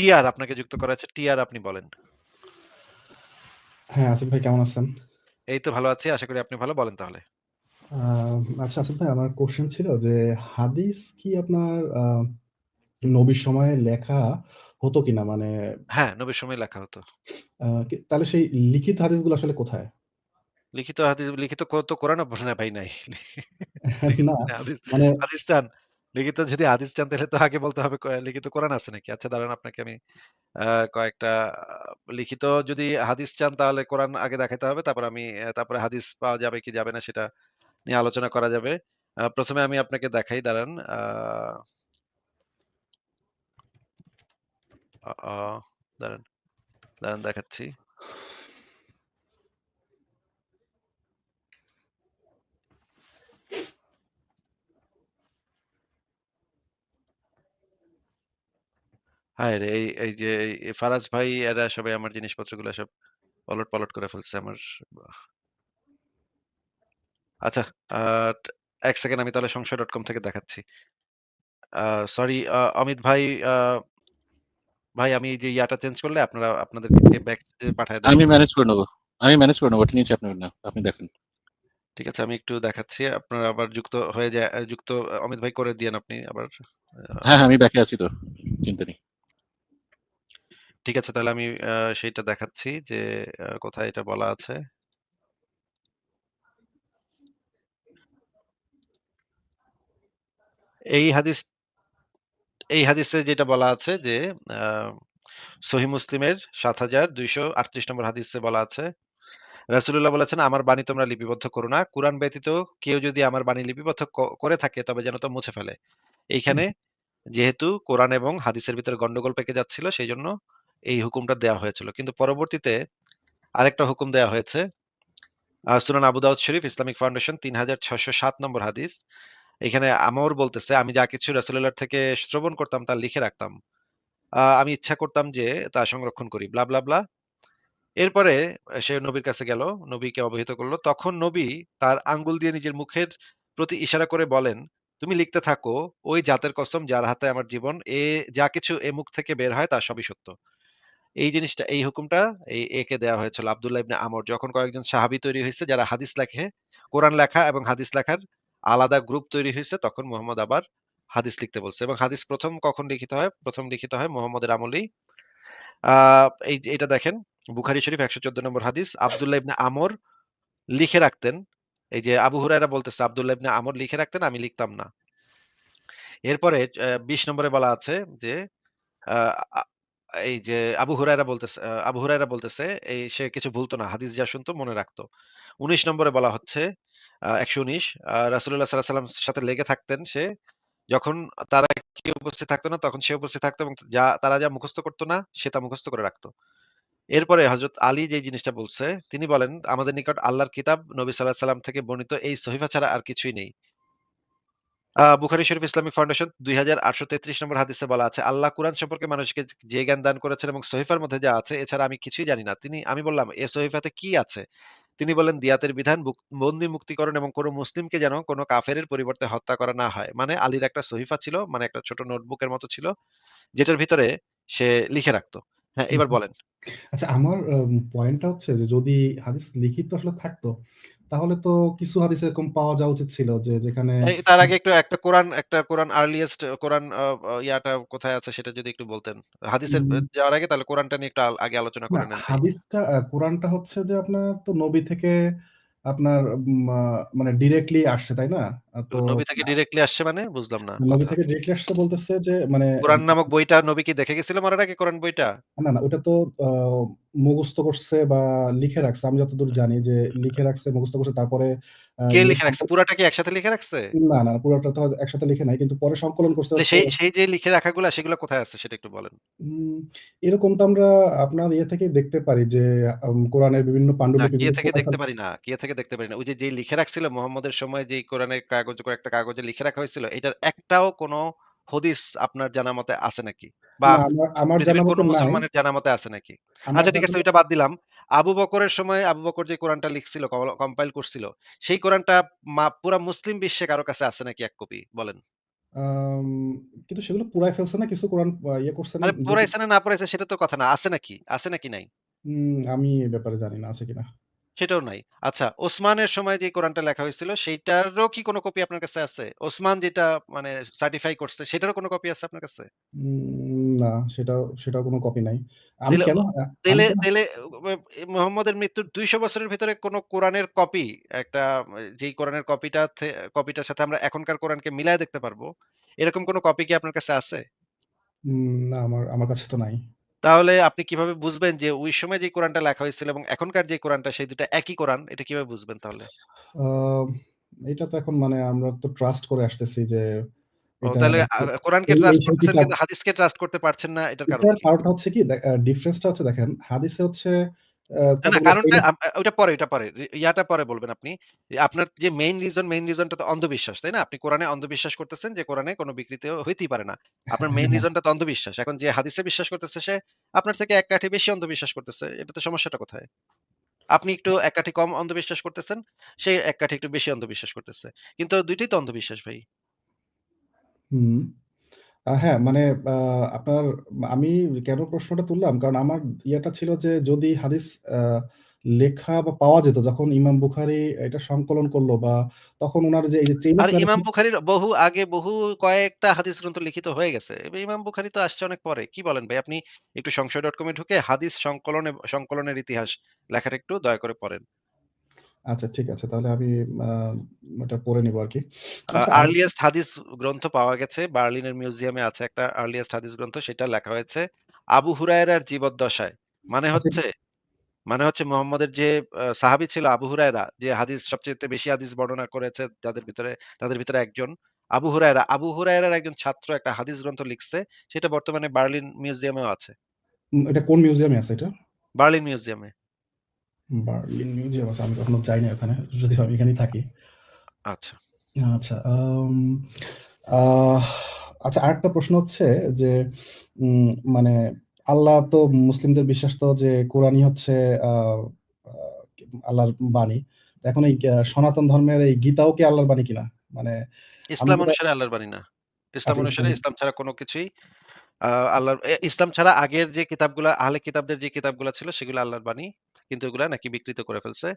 TR আপনাকে যুক্ত করা আছে। টিআর আপনি বলেন। হ্যাঁ, আসিফ ভাই কেমন আছেন? এই তো ভালো আছি। আশা করি আপনি ভালো। বলেন তাহলে। আচ্ছা আসিফ ভাই আমার কোয়েশ্চেন ছিল যে হাদিস কি আপনার নবীর সময়ে লেখা হতো কিনা? মানে হ্যাঁ, নবীর সময় লেখা হতো। তাহলে সেই লিখিত হাদিসগুলো আসলে কোথায়? লিখিত হাদিস লিখিত তো কোরআনও মনে ভাই নাই। না, হাদিস মানে হাদিস চান? লিখিত যদি হাদিস চান তাহলে তো আগে বলতে হবে লিখিত কোরআন আছে নাকি? আচ্ছা দাঁড়ান আপনাকে আমি কয়েকটা লিখিত যদি হাদিস চান তাহলে কোরআন আগে দেখাইতে হবে। তারপর আমি তারপরে হাদিস পাওয়া যাবে কি যাবে না সেটা নিয়ে আলোচনা করা যাবে। ১ম আমি আপনাকে দেখাই দাঁড়ান। দাঁড়ান, দাঁড়ান দেখাচ্ছি। হায়রে! এই এই যে এই ফারাজ ভাই এরা সবাই আমার জিনিসপত্রগুলো সব ওলটপালট করে ফেলছে আমার বাহ! আচ্ছা, আ ১ সেকেন্ড আমি তাহলে সংশয়.com থেকে দেখাচ্ছি। আ সরি আ অমিত ভাই আ ভাই আমি যে ইয়াটা চেঞ্জ করলে আপনারা আপনাদেরকে ব্যাকস্টেজে পাঠায়। আমি ম্যানেজ করে নেব। আমি ম্যানেজ করে নেব। এটা নিয়ে চাপ নেবেন না। আপনি দেখেন। ঠিক আছে আমি একটু দেখাচ্ছি। আপনারা আবার যুক্ত হয়ে যায় যুক্ত অমিত ভাই করে দিয়েন আপনি আবার। হ্যাঁ, হ্যাঁ, আমি ব্যাকে আছি তো। চিন্তা নেই। ঠিক আছে তাহলে আমি সেইটা দেখাচ্ছি যে কোথায় এটা বলা আছে। এই হাদিস এই হাদিসে যেটা বলা আছে যে আ সহিহ মুসলিমের ৭২৩৮ নম্বর হাদিসে বলা আছে। রাসূলুল্লাহ বলেছেন, "আমার বাণী তোমরা লিপিবদ্ধ করো না। কোরআন ব্যতীত কেউ যদি আমার বাণী লিপিবদ্ধ ক করে থাকে তবে যেন তা মুছে ফেলে।" এইখানে যেহেতু কোরআন এবং হাদিসের ভিতরে গন্ডগোল পেকে যাচ্ছিল সেইজন্য এই হুকুমটা দেওয়া হয়েছিল। কিন্তু পরবর্তীতে আরেকটা হুকুম দেওয়া হয়েছে। সুনান আবু দাউদ শরীফ ইসলামিক ফাউন্ডেশন ৩৬০৭ নম্বর হাদিস। এখানে আমর বলতেছে, "আমি যা কিছু রাসূলুল্লাহর থেকে শ্রবণ করতাম তা লিখে রাখতাম। আমি ইচ্ছা করতাম যে তা সংরক্ষণ করি।" Blah, blah, blah. এরপরে সে নবীর কাছে গেল, নবীকে অবহিত করল তখন নবী তার আঙ্গুল দিয়ে নিজের মুখের প্রতি ইশারা করে বলেন, "তুমি লিখতে থাকো, ওই জাতের কসম যার হাতে আমার জীবন, এ যা কিছু এ মুখ থেকে বের হয় তা সবই সত্য।" এই জিনিসটা এই হুকুমটা এই একে দেওয়া হয়েছিল আব্দুল্লাহ ইবনে আমর। যখন কয়েকজন সাহাবী তৈরি হইছে যারা হাদিস লেখে, কোরআন লেখা এবং হাদিস লেখার আলাদা গ্রুপ তৈরি হইছে তখন মুহাম্মদ আবার হাদিস লিখতে বলছে এবং হাদিস ১ম কখন লিখিত হয়? ১ম লিখিত হয় মুহাম্মদের আমলেই। এই এটা দেখেন বুখারি শরীফ ১১৪ নম্বর হাদিস। আব্দুল্লাহ ইবনে আমর লিখে রাখতেন। এই যে আবু হুরায়রা বলতেছে, "আব্দুল্লাহ ইবনে আমর লিখে রাখতেন, আমি লিখতাম না।" এরপরে বিশ নম্বরে বলা আছে যে এই যে আবু হুরায়রা বলতেছে আবু হুরায়রা বলতেছে এই সে কিছু ভুলত না। হাদিস যা শুনতো মনে রাখতো। ১৯ নম্বরে বলা হচ্ছে আ ১১৯ আ রাসূলুল্লাহ সাল্লাল্লাহু আলাইহি ওয়াসাল্লামের সাথে লেগে থাকতেন সে। যখন তারা কেউ উপস্থিত থাকতো না তখন সে উপস্থিত থাকতো এবং যা তারা যা মুখস্থ করতো না সে তা মুখস্থ করে রাখতো এরপরে হযরত আলী যে জিনিসটা বলছে তিনি বলেন, "আমাদের নিকট আল্লাহর কিতাব নবী আলাইহি সাল্লাম থেকে বর্ণিত এই সহিফা ছাড়া আর কিছুই নেই।" বুখারী শরীফ ইসলামিক ফাউন্ডেশন ২৮৩৩ নম্বর হাদিসে বলা আছে, "আল্লাহ কুরআন সম্পর্কে মানুষকে যে জ্ঞান দান করেছেন এবং সহিফার মধ্যে যা আছে এছাড়া আমি কিছুই জানি না।" তিনি আমি বললাম, "এ সহিফাতে কি আছে?" তিনি বললেন, "দিয়াতের বিধান, বন্দী মুক্তিকরণ এবং কোন মুসলিমকে যেন কোন কাফেরের পরিবর্তে হত্যা করা না হয়।" মানে আলীর একটা সহিফা ছিল, মানে একটা ছোট নোটবুকের মতো ছিল, যেটার ভিতরে সে লিখে রাখত। হ্যাঁ, এবার বলেন। আচ্ছা আমার পয়েন্টটা হচ্ছে যে যদি হাদিস লিখিত আসলে থাকতো, তাহলে তো কিছু হাদিস এরকম পাওয়া যাওয়া উচিত ছিল যে যেখানে তার আগে একটু একটা কোরআন একটা কোরআন আর্লিয়েস্ট কোরআন ইয়াটা কোথায় আছে সেটা যদি একটু বলতেন। হাদিসের যাওয়ার আগে তাহলে কোরআনটা নিয়ে একটু আগে আলোচনা করেন করে নেন হাদিসটা কোরআনটা হচ্ছে যে আপনার তো নবী থেকে আপনার মানে ডিরেক্টলি আসছে, তাই না? তো নবী থেকে ডিরেক্টলি আসছে মানে? বুঝলাম না নবী থেকে ডিরেক্টলি আসছে বলতেছে যে মানে কোরআন নামক বইটা নবী কি দেখে গেছিল মারার আগে কোরআন বইটা? না, না ওটা তো মুখস্থ করছে বা লিখে রাখছে। আমি যতদূর জানি যে লিখে রাখছে, মুখস্থ করছে তারপরে কে লিখে রাখছে? পুরাটা কি একসাথে লিখে রাখছে? না, না পুরাটা তো একসাথে লিখে নাই। কিন্তু পরে সংকলন করছে সেই সেই যে লিখে রাখাগুলো সেগুলো কোথায় আছে সেটা একটু বলেন। এরকম তো আমরা আপনার ইয়ে থেকে দেখতে পারি যে কোরআনের বিভিন্ন পাণ্ডুলিপি থেকে দেখতে পারি না, কে থেকে দেখতে পারি না। ওই যে যেই লিখে রাখছিল মুহাম্মদের সময় যে কোরআনের কাগজে কয়েকটা কাগজে লিখে রাখা হয়েছিল, এটার একটাও কোন হদিস আপনার জানা মতে আছে নাকি? বা আমার জানা মতে মুসলমানের জানা মতে আছে নাকি? আচ্ছা ঠিক আছে ওইটা বাদ দিলাম। আবু বকরের সময় আবু বকর যে কোরআনটা লিখছিল, কম্পাইল করছিল, সেই কোরআনটা পুরা মুসলিম বিশ্বে কারও কাছে আছে নাকি এক কপি? বলেন। কিন্তু সেগুলো পুড়ায় ফেলছে না কিছু কোরআন ইয়ে করছে না যেহেতু না, না পোড়াইছে সেটা তো কথা না। আছে নাকি? আছে নাকি নাই? আমি ব্যাপারে জানি না আছে কিনা। সেটাও নাই। আচ্ছা ওসমানের সময় যে কোরআনটা লেখা হয়েছিল সেইটারও কি কোনো কপি আপনার কাছে আছে? ওসমান যেটা মানে সার্টিফাই করছে সেটারও কোনো কপি আছে আপনার কাছে? না সেটাও সেটাও কোনো কপি নাই। আমি কেন তাইলে ও এ মুহাম্মদের মৃত্যুর ২০০ বছরের ভেতরে কোনো কোরআনের কপি একটা যেই কোরআনের কপিটা কপিটার সাথে আমরা এখনকার কোরআনকে মিলায় দেখতে পারব। এরকম কোনো কপি কি আপনার কাছে আছে? না আমার আমার কাছে তো নাই। তাহলে আপনি কীভাবে বুঝবেন যে ওই সময় যে কোরআনটা লেখা হয়েছিল এবং এখনকার যে কোরআনটা সেই দুটো একই কোরআন এটা কীভাবে বুঝবেন তাহলে? আ এটা তো এখন মানে আমরা তো ট্রাস্ট করে আসতেছি যে ও এটা তাহলে আ কোরআনকে এই এই ট্রাস্ট সেই করতেছেন কিতাব কিন্তু হাদিসকে ট্রাস্ট করতে পারছেন না এটার কারণ এটার কি? কারণটা হচ্ছে কি দে আ ডিফারেন্স টা হচ্ছে দেখেন হাদিসে হচ্ছে কারণটা পেইন আম ওইটা পরে, ওইটা পরে। ইয়াটা পরে বলবেন আপনি। আপনার যে মেইন রিজন, মেইন রিজনটা তো অন্ধবিশ্বাস, তাই না? আপনি কোরআনে অন্ধবিশ্বাস করতেছেন যে কোরআনে কোন বিকৃতিও হইতেই পারে না। আপনার মেইন রিজনটা তো অন্ধবিশ্বাস। এখন যে হাদিসে বিশ্বাস করতেছে সে আপনার থেকে এক কাঠি বেশি অন্ধবিশ্বাস করতেছে। এটাতে সমস্যাটা কোথায়? আপনি একটু এক কাঠি কম অন্ধবিশ্বাস করতেছেন, সে এক কাঠি একটু বেশি অন্ধবিশ্বাস করতেছে। কিন্তু দুইটাই তো অন্ধবিশ্বাস ভাই। আ হ্যাঁ, মানে আ আপনার আমি কেন প্রশ্নটা তুললাম? কারণ আমার ইয়েটা ছিল যে যদি হাদিস আ লেখা বা পাওয়া যেত যখন ইমাম বুখারী এটা সংকলন করল বা তখন উনার যে এই যে চেইন অফ আর ইমাম ন্যারেটিভ বুখারীর বহু আগে বহু কয়েকটা হাদিস গ্রন্থ লিখিত হয়ে গেছে। এবে ইমাম বুখারী তো আসছে অনেক পরে। কি বলেন ভাই? আপনি একটু সংশয়.com এ ঢুকে হাদিস সংকলনে সংকলনের ইতিহাস লেখাটা একটু দয়া করে পড়েন। আচ্ছা ঠিক আছে। তাহলে আমি এটা পড়ে নিবো আরকি। আচ্ছা আর আর্লিয়েস্ট হাদিস গ্রন্থ পাওয়া গেছে। বার্লিনের মিউজিয়ামে আছে একটা আর্লিয়েস্ট হাদিস গ্রন্থ। সেটা লেখা হয়েছে আবু হুরায়রার জীবদ্দশায়। মানে আচ্ছা হচ্ছে মানে হচ্ছে মুহাম্মদের যে সাহাবী ছিল আবু হুরায়রা যে হাদিস সবচেয়ে বেশি হাদিস বর্ণনা করেছে যাদের ভিতরে তাদের ভিতরে একজন। আবু হুরায়রা। আবু হুরায়রার একজন ছাত্র একটা হাদিস গ্রন্থ লিখছে। সেটা বর্তমানে বার্লিন মিউজিয়ামেও আছে। উম এটা কোন মিউজিয়ামে আছে এটা? বার্লিন মিউজিয়ামে। বার্লিন মিউজিয়াম আছে। আমি কখনো যাই ওখানে। যদিও আমি এখানেই থাকি। আচ্ছা। আচ্ছা, আচ্ছা আরেকটা প্রশ্ন হচ্ছে যে মানে আল্লাহ তো মুসলিমদের বিশ্বাস তো যে কোরআনই হচ্ছে আল্লাহর বাণী। এখন এই সনাতন ধর্মের এই গীতাও কি আল্লাহর বাণী কিনা? মানে ইসলাম অনুসারে আল্লাহর বাণী না। ইসলাম আচ্ছা অনুসারে ইসলাম ছাড়া কোনো কিছুই আল্লাহর ইসলাম ছাড়া আগের যে কিতাবগুলা আহলে কিতাবদের যে কিতাবগুলা ছিল সেগুলো আল্লাহর বাণী। কিন্তু ওগুলা নাকি বিকৃত করে ফেলছে।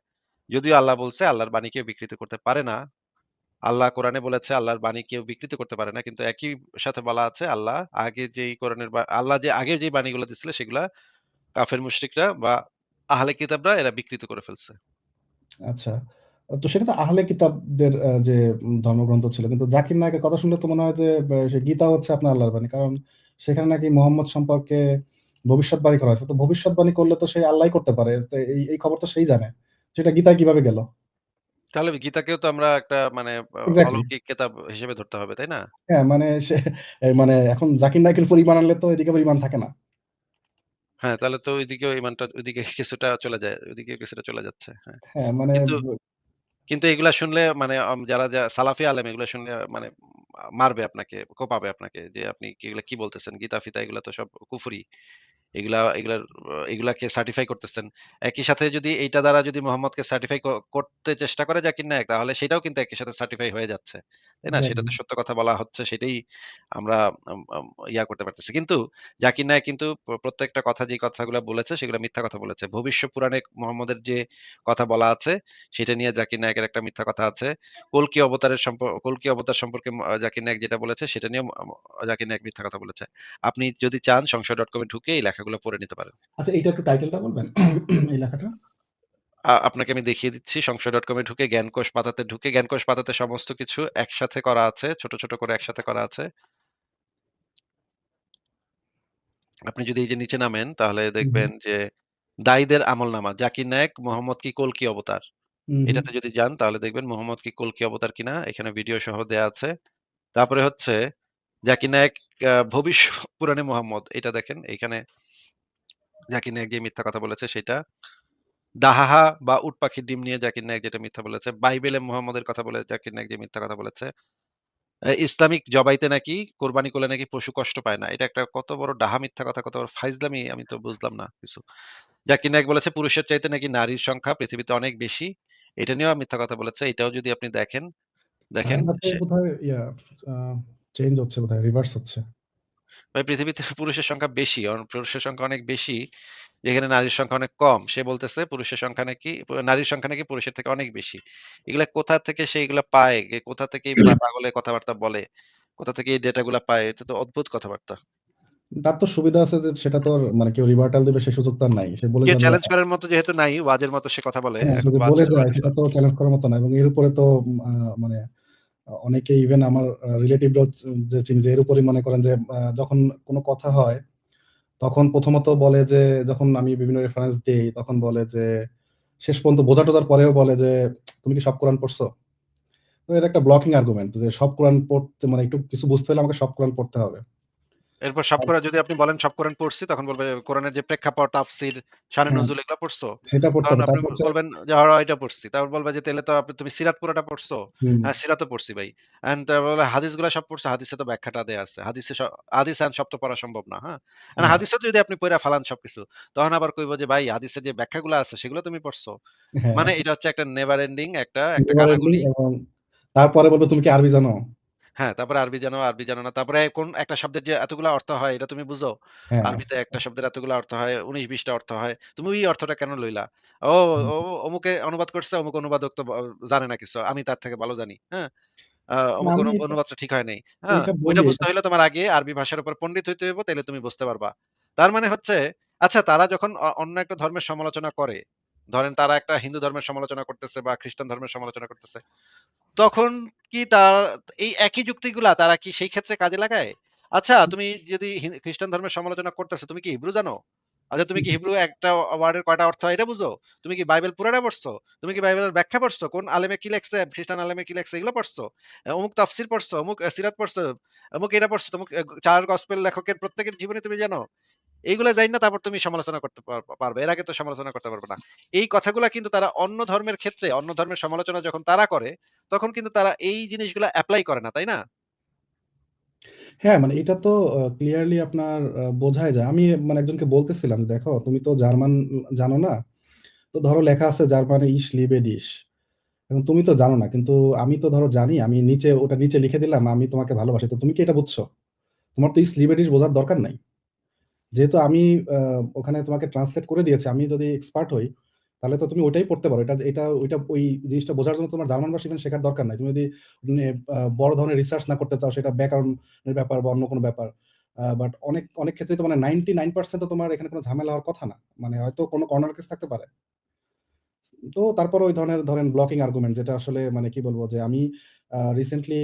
যদিও আল্লাহ বলছে, আল্লাহর বাণী কেউ বিকৃত করতে পারে না। আল্লাহ কোরআনে বলেছে, আল্লাহর বাণী কেউ বিকৃত করতে পারে না। কিন্তু একই সাথে বলা আছে, আল্লাহ আগে যেই কোরআনের আল্লাহ যে, আগে যেই বাণীগুলো দিছিল সেগুলা কাফের মুশরিকরা বা আহলে কিতাবরা এরা বিকৃত করে ফেলছে। আচ্ছা। তো সেটা তো আহলে কিতাবদের যে ধর্মগ্রন্থ ছিল। কিন্তু জাকির নায়েকের কথা শুনলে তো মনে হয় যে গীতা হচ্ছে আপনার আল্লাহর বাণী। কারণ সেখানে নাকি মোহাম্মদ সম্পর্কে ভবিষ্যৎবাণী করা হয়েছে। তো ভবিষ্যৎবাণী করলে তো সেই আল্লাহই করতে পারে। এই এই খবর তো সেই জানে। সেটা গীতায় কীভাবে গেল? তাহলে গীতাকেও তো আমরা একটা মানে অলৌকিক কেতাব হিসেবে ধরতে হবে, তাই না? হ্যাঁ, মানে মানে এখন জাকির নায়েকের ঈমান আনলে তো এদিকে ঈমান থাকে না। হ্যাঁ, তাহলে তো ঈমানটা ওইদিকে কিছুটা চলে যায়। ওইদিকে কিছুটা চলে যাচ্ছে। হ্যাঁ। হ্যাঁ, মানে কিন্তু এগুলা শুনলে মানে যারা, যারা সালাফি আলেম এগুলা শুনলে মানে মারবে আপনাকে, কোপাবে আপনাকে যে আপনি কি এগুলা কি বলতেছেন? গীতা-ফিতা এগুলা তো সব কুফরি। এগুলা এগুলার এগুলাকে সার্টিফাই করতেছেন। একই সাথে যদি এইটা দ্বারা যদি মোহাম্মদকে সার্টিফাই করতে চেষ্টা করে জাকির নায়েক তাহলে সেটাও কিন্তু একই সাথে সার্টিফাই হয়ে যাচ্ছে। তাই না? সেটাতে সত্য কথা বলা হচ্ছে সেটাই আমরা আম আম ইয়া করতে পারতেছি। কিন্তু জাকির নায়েক কিন্তু প্রত্যেকটা কথা যে কথাগুলা বলেছে সেগুলা মিথ্যা কথা বলেছে। ভবিষ্য পুরাণে মোহাম্মদের যে কথা বলা আছে সেটা নিয়ে জাকির নায়েকের একটা মিথ্যা কথা আছে। কলকি অবতারের সম্প কল্কি অবতার সম্পর্কে জাকির নায়েক যেটা বলেছে সেটা নিয়েও ম জাকির নায়েক মিথ্যা কথা বলেছে। আপনি যদি চান সংশয়.com এ ঢুকে এই লেখাগুলো পড়ে নিতে পারেন। আচ্ছা এইটা একটু টাইটেলটা বলবেন? এই লেখাটার? আ আপনাকে আমি দেখিয়ে দিচ্ছি সংশয়.com এ ঢুকে জ্ঞানকোষ পাতাতে ঢুকে জ্ঞানকোষ পাতাতে সমস্ত কিছু একসাথে করা আছে। ছোট, ছোট করে একসাথে করা আছে। আপনি যদি এই যে নিচে নামেন তাহলে। দেখবেন যে দায়ীদের আমলনামা জাকির নায়েক মোহাম্মদ কি কল্কি অবতার। এটাতে যদি যান তাহলে দেখবেন মোহাম্মদ কি কল্কি অবতার কিনা এখানে ভিডিও সহ দেয়া আছে। তারপরে হচ্ছে জাকির নায়েক ভবিষ্য পুরাণে মোহাম্মদ এটা দেখেন এইখানে জাকির নায়েক যে মিথ্যা কথা বলেছে সেটা। দাহাহা বা উট পাখির ডিম নিয়ে জাকির নায়েক যেটা মিথ্যা বলেছে। বাইবেলে মোহাম্মদের কথা বলে জাকির নায়েক যে মিথ্যা কথা বলেছে। ইসলামিক জবাইতে নাকি কোরবানি করলে নাকি পশু কষ্ট পায় না। এটা একটা কত বড় ডাহা মিথ্যা কথা, কত বড় ফাইজলামি আমি তো বুঝলাম না কিছু। জাকির নায়েক বলেছে পুরুষের চাইতে নাকি নারীর সংখ্যা পৃথিবীতে অনেক বেশি। এটা নিয়েও মিথ্যা কথা বলেছে। এটাও যদি আপনি দেখেন, দেখেন চেঞ্জ হচ্ছে বোধহয় রিভার্স হচ্ছে। ভাই পৃথিবীতে পুরুষের সংখ্যা বেশি। অন পুরুষের সংখ্যা অনেক বেশি। যেখানে নারীর সংখ্যা অনেক কম। সে বলতেছে পুরুষের সংখ্যা নাকি নারীর সংখ্যা নাকি পুরুষের থেকে অনেক বেশি। এগুলা কোথা থেকে সে এগুলা পায়? কোথা থেকে এই পা পাগলে কথাবার্তা বলে? কোথা থেকে এই ডেটা গুলা পায়? এটা তো অদ্ভুত কথাবার্তা। তার তো সুবিধা আছে যে সেটা তো আর মানে কেউ রিভার্টাল দিবে সে সুযোগ তো আর নাই। সে বলে যাবে চ্যালেঞ্জ করার মতো যেহেতু নাই, ওয়াজের মতো সে কথা বলে। হ্যাঁ, সে এখন যে ওয়াজ বলে যায় সেটা তো চ্যালেঞ্জ করার মতো না এবং এর উপরে তো আ মানে অনেকে ইভেন আমার রিলেটিভ যে চিনি যে এর উপরে মনে করেন যে যখন কোনো কথা হয়, তখন প্রথমত বলে যে যখন আমি বিভিন্ন রেফারেন্স দিই তখন বলে যে শেষ পর্যন্ত বোঝা টোজার পরেও বলে যে, "তুমি কি সব কোরআন পড়ছো?" তো এটা একটা ব্লকিং আর্গুমেন্ট যে সব কোরআন পড়তে মানে একটু কিছু বুঝতে হলে আমাকে সব কোরআন পড়তে হবে। এরপর সব কোরআন যদি আপনি বলেন সব কোরআন পড়ছি তখন বলবে কোরআনের যে প্রেক্ষাপট, তাফসীর, শানে হ্যাঁ। নজুল এগুলা পড়ছো? সেটা পড়তে তখন হবে। আপনি বলবেন যে, "হ্যাঁ, এটা পড়ছি।" তারপর বলবে যে, "তাইলে তো আপনি তুমি সিরাত পুরাটা পড়ছো?" "হ্যাঁ, সিরাতও পড়ছি ভাই।" অ্যান্ড তারপর বলে, "হাদিসগুলা সব পড়ছো?" হাদিসে তো ব্যাখ্যাটা দেয়া আছে। হাদিসে হাদিস অ্যান্ড সব তো পড়া সম্ভব না, হ্যাঁ? অ্যান্ড হ্যাঁ। হাদিসও যদি আপনি পইড়া ফালান সবকিছু, তখন আবার কইব যে, "ভাই হাদিসের যে ব্যাখ্যাগুলা আছে সেগুলো তুমি পড়ছো?" হ্যাঁ। মানে এটা হচ্ছে একটা নেভার এন্ডিং একটা, একটা এবং তারপরে বলব "তুমি কি আরবি জানো?" হ্যাঁ, তারপরে আরবি জানো, আরবি জানো না। তারপরে কোন একটা শব্দের যে এতগুলা অর্থ হয় এটা তুমি বুঝো? হ্যাঁ। আরবিতে একটা শব্দের এতগুলা অর্থ হয়, ১৯-২০ টা অর্থ হয়। তুমি ওই অর্থটা কেন লইলা? ও, ও অমুকে অনুবাদ করছে, অমুক অনুবাদক তো ব জানে না কিছু। আমি তার থেকে ভালো জানি। হ্যাঁ? আ না অমুক আমি অনু এটা অনুবাদটা ঠিক হয় নাই। হ্যাঁ? ওইটা বলি বুঝতে হইলে তোমার আগে আরবি ভাষার উপর পণ্ডিত হইতে হইব, তাইলে তুমি বুঝতে পারবা। তার মানে হচ্ছে আচ্ছা তারা যখন অ অন্য একটা ধর্মের সমালোচনা করে, ধরেন তারা একটা হিন্দু ধর্মের সমালোচনা করতেছে বা খ্রিস্টান ধর্মের সমালোচনা করতেছে। তখন কি তা এই একই যুক্তিগুলা তারা কি সেই ক্ষেত্রে কাজে লাগায়? আচ্ছা তুমি যদি খ্রিস্টান ধর্মের সমালোচনা করতেছো, তুমি কি হিব্রু জানো? আচ্ছা তুমি কি হিব্রু একটা ওয়ার্ডের কয়টা অর্থ এটা বুঝো? তুমি কি বাইবেল পুরাটা পড়ছো? তুমি কি বাইবেলের ব্যাখ্যা পড়ছো? কোন আলেমে কি লেখছে, খ্রিস্টান আলেমে কি লেখছে এগুলো পড়ছো? অমুক তাফসীর পড়ছো, অমুক সিরাত পড়ছো, অমুক এটা পড়ছো, তমুক এ ৪ গসপেল লেখকের প্রত্যেকের জীবনে তুমি জানো? এইগুলা জাইন্না তারপর তুমি সমালোচনা করতে পারবে। এর আগে তো সমালোচনা করতে পারবে না। এই কথাগুলা কিন্তু তারা অন্য ধর্মের ক্ষেত্রে, অন্য ধর্মের সমালোচনা যখন তারা করে, তখন কিন্তু তারা এই জিনিসগুলা এপ্লাই করে না, তাই না? হ্যাঁ, মানে এটা তো ক্লিয়ারলি আপনার বোঝাই যায়। আমি মানে একজনকে বলতেছিলাম, "দেখো তুমি তো জার্মান জানো না। তো ধরো লেখা আছে জার্মানে Ich liebe dich এখন তুমি তো জানো না। কিন্তু আমি তো ধরো জানি। আমি নিচে ওটা নিচে লিখে দিলাম, আমি তোমাকে ভালোবাসি। তো তুমি কি এটা বুঝছ? তোমার তো Ich liebe dich বোঝার দরকার নাই। যেহেতু আমি ওখানে তোমাকে ট্রান্সলেট করে দিয়েছি, আমি যদি এক্সপার্ট হই, তাহলে তো তুমি ওইটাই পড়তে পারো। এটা এটা ওইটা ওই জিনিসটা বোঝার জন্য তোমার জার্মান ভাষা ইভেন শেখার দরকার নাই। তুমি যদি বড় ধরনের রিসার্চ না করতে চাও, সেটা ব্যাকরণের ব্যাপার বা অন্য কোনো ব্যাপার। বাট অনেক, অনেক ক্ষেত্রে তো মানে 99% ও তোমার এখানে কোনো ঝামেলা হওয়ার কথা না। মানে হয়তো কোনো কর্নার কেস থাকতে পারে। তো তারপর ওই ধরনের ধরেন ব্লকিং আর্গুমেন্ট যেটা আসলে মানে কি বলব যে আমি রিসেন্টলি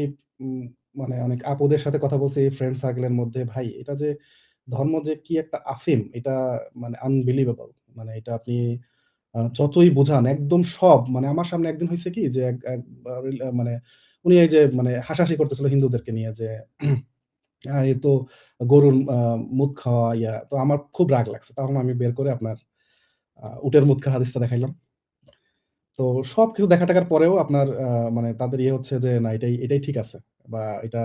মানে অনেক আপুদের সাথে কথা বলছি ফ্রেন্ড সার্কেল এর মধ্যে। ভাই এটা যে ধর্ম যে কি একটা আফিম এটা মানে আনবিলিভেবল। মানে এটা আপনি যতই বোঝান একদম সব মানে আমার সামনে একদিন হইছে কি যে মানে উনি এই যে মানে হাসাহাসি করতেছিল হিন্দুদেরকে নিয়ে যে এ তো গরুর মুত খাওয়া ইয়া। তো আমার খুব রাগ লাগছে। তখন আমি বের করে আপনার উটের মুত খাওয়ার হাদিসটা দেখাইলাম। তো সবকিছু দেখা টাকার পরেও আপনার মানে তাদের ইয়ে হচ্ছে যে না এটাই, এটাই ঠিক আছে। বা এটা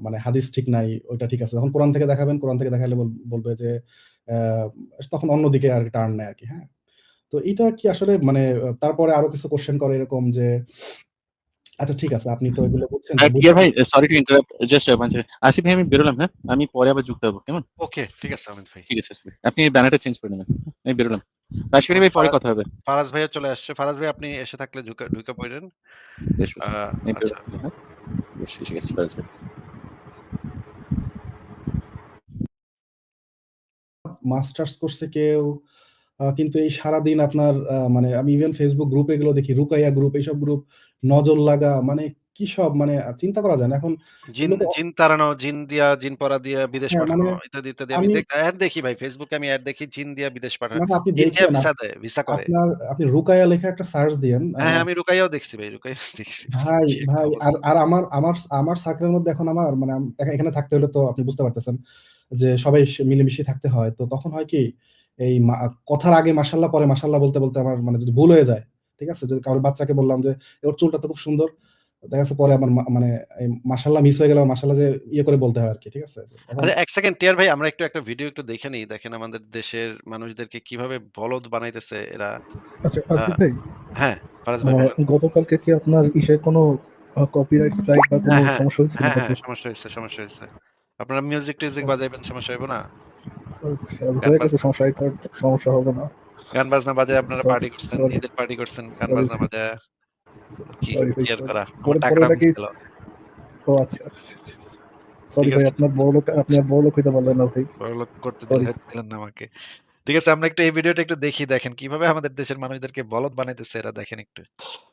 মানে হাদিস ঠিক নাই, ওইটা ঠিক আছে। যখন কোরআন থেকে দেখাবেন, কোরআন থেকে দেখাইলে বল বলবে যে তখন অন্যদিকে আর টার্ন নেয় আরকি, হ্যাঁ? তো এটা কি আসলে মানে তারপরে আরও কিছু কোয়েশ্চেন করে এরকম যে আচ্ছা ঠিক আছে আপনি তো এগুলো বুঝছেন আ ইয়া ভাই সরি টু ইন্টারাপ্ট জাস্ট মানে আসিফ ভাই আমি বেরোলাম, হ্যাঁ? আমি পরে আবার যুক্ত হব, কেমন? ওকে, ঠিক আছে আমিন ভাই। ঠিক আছে আপনি ব্যানারটা চেঞ্জ করে নেবেন। আমি বেরোলাম। আশিফ ভাই পরে কথা হবে। ফারাজ ভাইও চলে আসছে। ফারাজ ভাই আপনি এসে থাকলে ঢুকা আ আচ্ছা। ফারাজ ভাই। মাস্টার্স করছে কেউ। কিন্তু এই সারাদিন আপনার মানে আমি ইভেন ফেসবুক গ্রুপ এগুলো দেখি। রুকাইয়া গ্রুপ, এইসব গ্রুপ, নজর লাগা মানে কি সব মানে চিন্তা করা যায় না। এখন জিন জিন তাড়ানো, জিন দিয়া জিন পড়া দিয়া বিদেশ হ্যাঁ, পাঠানো মানে ইত্যাদি, ইত্যাদি। আমি আমি দেখ ভাই। এ আমি এড দেখি জিন দিয়া বিদেশ পাঠায়। মানে আপনি জিন দেখেন ভিসা দেয়, ভিসা করে। আপনার আপনি রুকাইয়া লেখা একটা সার্চ দিয়েন। হ্যাঁ, আমি রুকাইয়াও দেখছি ভাই। রুকাইয়াও দেখছি। ভাই, ভাই আর, আর আমার, আমার, আমার সার্কেলের মধ্যে এখন আমার মানে এখানে থাকতে হলে তো আপনি বুঝতে পারতেছেন যে সবাই মিলেমিশে থাকতে হয়। তো তখন হয় কি এই কথার আগে মাশাআল্লাহ পরে মাশাআল্লাহ বলতে, বলতে আমার মানে যদি ভুল হয়ে যায়, ঠিক আছে? যদি কারোর বাচ্চাকে বললাম যে, "ওর চুলটা তো খুব সুন্দর।" দেখা যাচ্ছে পরে আমার মা মানে এই মাশাআল্লাহ মিস হয়ে গেলে মাশাআল্লাহ যে ইয়ে করে বলতে হয় আরকি, ঠিক আছে? আচ্ছা ১ সেকেন্ড টিয়ার ভাই আমরা একটু একটা ভিডিও একটু দেখে নেই। দেখেন আমাদের দেশের মানুষদেরকে কীভাবে বলদ বানাইতেছে এরা। আচ্ছা ভাই, হ্যাঁ, ফারাজ ভাই গতকালকে কি আপনার ইসে কোনো কপিরাইট স্ট্রাইক বা কোনো হ্যাঁ, হ্যাঁ। সমস্যা হয়েছে হ্যাঁ, হ্যাঁ, সমস্যা হইছে, সমস্যা হইছে। আপনারা মিউজিক-টিউজিক বাজাইবেন সমস্যা হইব না? আচ্ছা, হয়ে গেছে সমস্যা এই তো আর সমস্যা হবে না। গান বাজনা বাজায় আপনারা পার্টি করছেন। ঈদের পার্টি করছেন, গান বাজনা। বাজায়া। সরি ভাই, পরে নাকি ও আচ্ছা, আচ্ছা, আচ্ছা। সরি ভাই আছে। আপনার বড়লোক আপনি আর বড়লোক হইতে পারলেন না ভাই। বড়লোক করতে দিলেন না আমাকে। ঠিক আছে আমরা একটু এই ভিডিওটা একটু দেখি দেখেন কীভাবে আমাদের দেশের মানুষদেরকে বলদ বানাইতেছে এরা দেখেন একটু।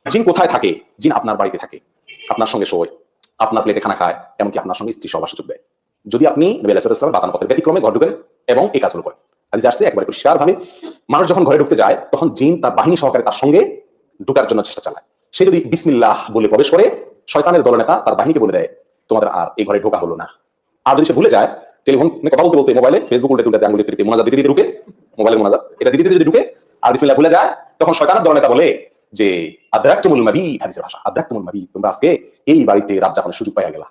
জিন কোথায় থাকে? জিন আপনার বাড়িতে থাকে। আপনার সঙ্গে শোয়। আপনার প্লেটে খানা খায়। এমনকি আপনার সঙ্গে স্ত্রী দেয়। যদি আপনি নবী আলাইহিস ব্যতিক্রমে ঘর ঢুকেন এবং এই কাজগুলো করেন। হাদিসে আসছে একবারে পরিষ্কারভাবে মানুষ যখন ঘরে ঢুকতে যায় তখন জিন তার বাহিনী সহকারে তার সঙ্গে ঢোকার জন্য চেষ্টা চালায়। সে যদি বিসমিল্লাহ বলে প্রবেশ করে, শয়তানের দলনেতা তার বাহিনীকে বলে দেয়, তোমাদের আর এই ঘরে ঢোকা হলো না। আর যদি সে ভুলে যায়, টেলিফোন কথা বলতে বলতে মোবাইলে, ফেসবুক উল্টে উল্টে আঙ্গুলি দিতে মোনাজাত দিতে দিতে ঢুকে, মোবাইলের মোনাজাত, এটা দিতে যদি ঢুকে, আর বিসমিল্লাহ ভুলে যায়, তখন শয়তানের দলনেতা বলে যে, আদ্রাকতুমুল মাবি হাদিসের ভাষা, আদ্রাকতুমুল মাবি তোমরা আজকে এই বাড়িতে রাত যাপনের সুযোগ পাইয়া গেলা।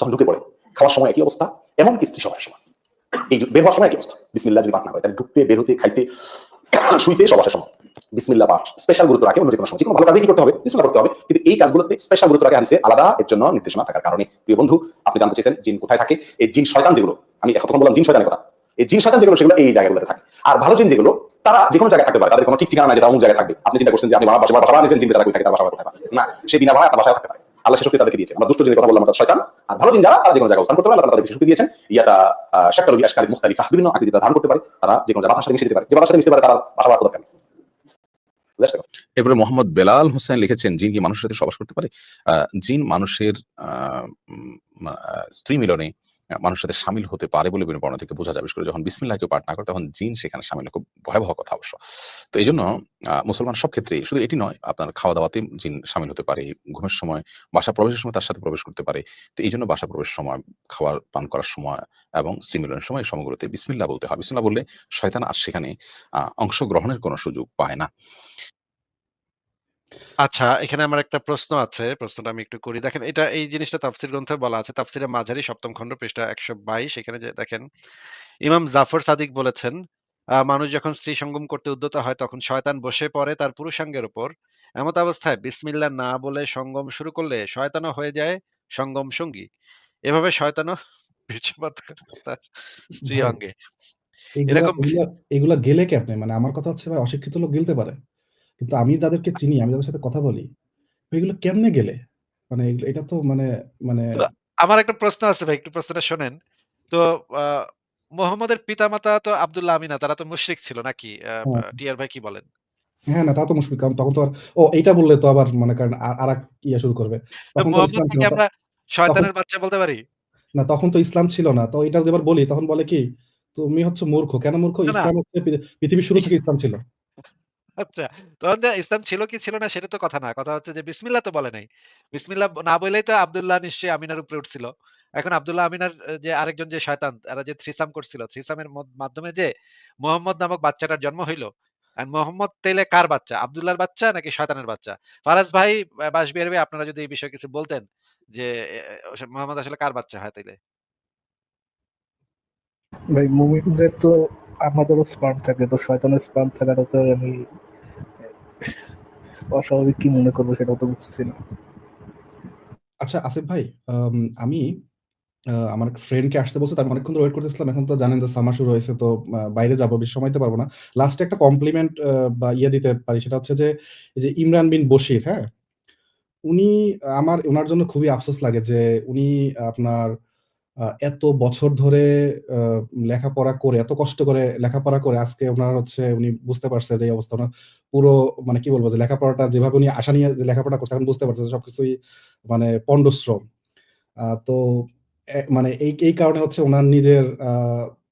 তখন ঢুকে পড়ে। খাওয়ার সময় একই অবস্থা এমন স্ত্রী সবার সময় এই বের হওয়ার সময় একই অবস্থা। বিসমিল্লাহ যদি পাঠ না করে, তাহলে ঢুকতে, বের হতে, খাইতে শুইতে সবার সময় বিসমিল্লাহ পাঠ স্পেশাল গুরুত্ব রাখে অন্য যে কোনো সময় ভালো কাজে কি করতে হবে বিসমিল্লাহ করতে হবে কিন্তু এই কাজগুলোতে স্পেশাল গুরুত্ব রাখে হাদিসে আলাদা এর জন্য নির্দেশনা থাকার কারণে প্রিয় বন্ধু আপনি জানতে চেয়েছেন জিন কোথায় থাকে এই জিন শয়তান যেগুলো আমি এখন বললাম জিন শয়তানের কথা এই জিন শয়তান যেগুলো সেগুলো এই জায়গাগুলোতে থাকে আর ভালো জিন যেগুলো তারা যে কোনো জায়গায় থাকতে পারে আল্লাহ সে শক্তি তাদেরকে দিয়েছে। আমরা দুষ্ট জিনের কথা বললাম শয়তান। আর ভালো দিন যারা, তারা যে কোনো জায়গায় অবস্থান করতে পারে, আল্লাহ তাদের শক্তি দিয়েছেন। ইয়াটা শাক্কালবি আশকারি মুখতালিফা বিভিন্ন আকৃতি ধারণ করতে পারে। তারা যে কোনো জায়গায় বাসার মিশে যেতে পারে। যে বাসার মিশতে পারে, তারা বাসা বাড়া দরকার এরপরে মোহাম্মদ বেলাল হোসেন লিখেছেন, জিন কি মানুষের সাথে সবাস করতে পারে? জিন মানুষের স্ত্রী মিলনে আহ, মানুষের সাথে সামিল হতে পারে বলে বিভিন্ন বর্ণনা থেকে বোঝা যাবে করে যখন বিসমিল্লাহ কেউ পাঠ না করে তখন জিন সেখানে সামিল খুব ভয়াবহ কথা অবশ্য। তো এই জন্য মুসলমান সব ক্ষেত্রে শুধু এটি নয় আপনার খাওয়া দাওয়াতে জিন সামিল হতে পারে ঘুমের সময় বাসা প্রবেশের সময় তার সাথে প্রবেশ করতে পারে। তো এই জন্য বাসা প্রবেশের সময় খাওয়ার পান করার সময় এবং স্ত্রী মিলনের সময় এই সময়গুলোতে বিসমিল্লাহ বলতে হয়। বিসমিল্লাহ বললে শয়তান আর সেখানে অংশগ্রহণের কোনো সুযোগ পায় না। আচ্ছা, এখানে আমার একটা প্রশ্ন আছে। প্রশ্নটা আমি একটু করি। দেখেন এটা এই জিনিসটা তাফসীর গ্রন্থে বলা আছে। তাফসীরে মাঝারি ৭ম খণ্ড পৃষ্ঠা ১২২ এখানে যে দেখেন ইমাম জাফর সাদিক বলেছেন, আ মানুষ যখন স্ত্রী সঙ্গম করতে উদ্যত হয় তখন শয়তান বসে পড়ে তার পুরুষাঙ্গের উপর। এমত অবস্থায় বিসমিল্লাহ না বলে সঙ্গম শুরু করলে শয়তানও হয়ে যায় সঙ্গম সঙ্গী। এভাবে শয়তানও বীর্যপাত করে তার স্ত্রী ভাই অঙ্গে। এগুলা এরকম এগুলা এগুলা গেলে কেমনে? মানে আমার কথা হচ্ছে ভাই অশিক্ষিত লোক গিলতে পারে। কিন্তু আমি যাদেরকে চিনি, আমি যাদের সাথে কথা বলি, এগুলো কেমনে গেলে? মানে এটা তো মানে মানে আমার একটা প্রশ্ন আছে ভাই, একটু প্রশ্নটা শোনেন। তো মোহাম্মদের পিতামাতা তো আব্দুল্লাহ আমিনা তারা তো মুশরিক ছিল নাকি? হ্যাঁ। টিয়ার ভাই কি বলেন? হ্যাঁ, না তা তো মুশরিক। কারণ তখন তো আর ও এইটা বললে তো আবার মনে করেন আর আরেক ইয়া শুরু করবে। তখন তো ইসলাম ছিল আমরা শয়তানের বাচ্চা বলতে পারি? না তখন তো ইসলাম ছিল না। তো এটা যদি আবার বলি তখন বলে কি, "তুমি হচ্ছে মূর্খ।" কেন মূর্খ? ইসলাম হচ্ছে পৃথিবীর শুরু থেকে ইসলাম ছিল। আচ্ছা। তখন যে ইসলাম ছিল কি ছিল না সেটা তো কথা না। কথা হচ্ছে যে বিসমিল্লাহ তো বলে নাই। বিসমিল্লাহ না বইলেই তো আব্দুল্লাহ নিশ্চয়ই আমিনার উপরে উঠছিল। এখন আব্দুল্লাহ আমিনার যে আরেকজন যে শয়তান এরা যে থ্রিসাম করছিল, থ্রিসামের মাধ্যমে যে মোহাম্মদ নামক বাচ্চাটার জন্ম হইল। মোহাম্মদ তাইলে কার বাচ্চা? আব্দুল্লাহর বাচ্চা নাকি শয়তানের বাচ্চা? ফারাজ ভাই, বাসবিহারী ভাই আপনারা যদি এই বিষয়ে কিছু বলতেন যে মোহাম্মদ আসলে কার বাচ্চা হয় তাইলে? ভাই মুমিনদের তো আমাদেরও স্পার্ম থাকে। তো শয়তানের স্পার্ম থাকাটা তো আমি অস্বাভাবিক কি মনে করব সেটাও তো বুঝতেছি না। আচ্ছা আসিফ ভাই, আমি আমার ফ্রেন্ডকে আসতে বলছে তো আমি অনেকক্ষণ ওয়েট করতেছিলাম। এখন তো জানেন যে সামার শুরু হয়েছে তো বাইরে যাব। বেশি সময় দিতে পারব না। লাস্টে একটা কমপ্লিমেন্ট বা ইয়ে দিতে পারি সেটা হচ্ছে যে, এই যে ইমরান বিন বশির, হ্যাঁ? উনি আমার উনার জন্য খুবই আফসোস লাগে যে উনি আপনার এত বছর ধরে লেখাপড়া করে, এত কষ্ট করে লেখাপড়া করে আজকে উনার হচ্ছে উনি বুঝতে পারছে যে অবস্থা উনার পুরো মানে কি বলব যে লেখাপড়াটা যেভাবে উনি আশা নিয়ে লেখাপড়া করছে এখন বুঝতে পারছে সবকিছুই মানে পণ্ডশ্রম তো মানে এই এই কারণে হচ্ছে ওনার নিজের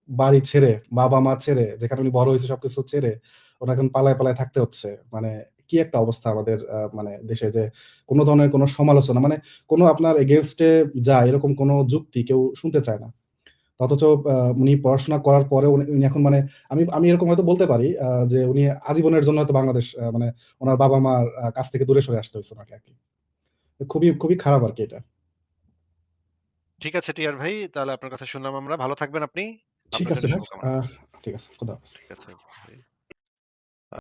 বাড়ি ছেড়ে, বাবা-মা ছেড়ে, যেখানে উনি বড় হয়েছে সবকিছু ছেড়ে ওনার এখন পালায়, পালায় থাকতে হচ্ছে। মানে কি একটা অবস্থা আমাদের মানে দেশে যে কোন ধরনের কোন সমালোচনা মানে কোন আপনার এগেইনস্ট এ যায় এরকম কোন যুক্তি কেউ শুনতে চায় না। অথচ উনি পড়াশোনা করার পরেও উনি এখন মানে আমি আমি এরকম হয়তো বলতে পারি যে উনি আজীবনের জন্য হয়তো বাংলাদেশ মানে উনার বাবা-মার কাছ থেকে দূরে সরে আসতে হইছে উনাকে আরকি। খুবই, খুবই খারাপ আর কি এটা। ঠিক আছে টিয়ার ভাই। তাহলে আপনার কথা শুনলাম আমরা। ভালো থাকবেন আপনি। ঠিক আছে ঠিক আছে। খোদা হাফেজ। ঠিক আছে।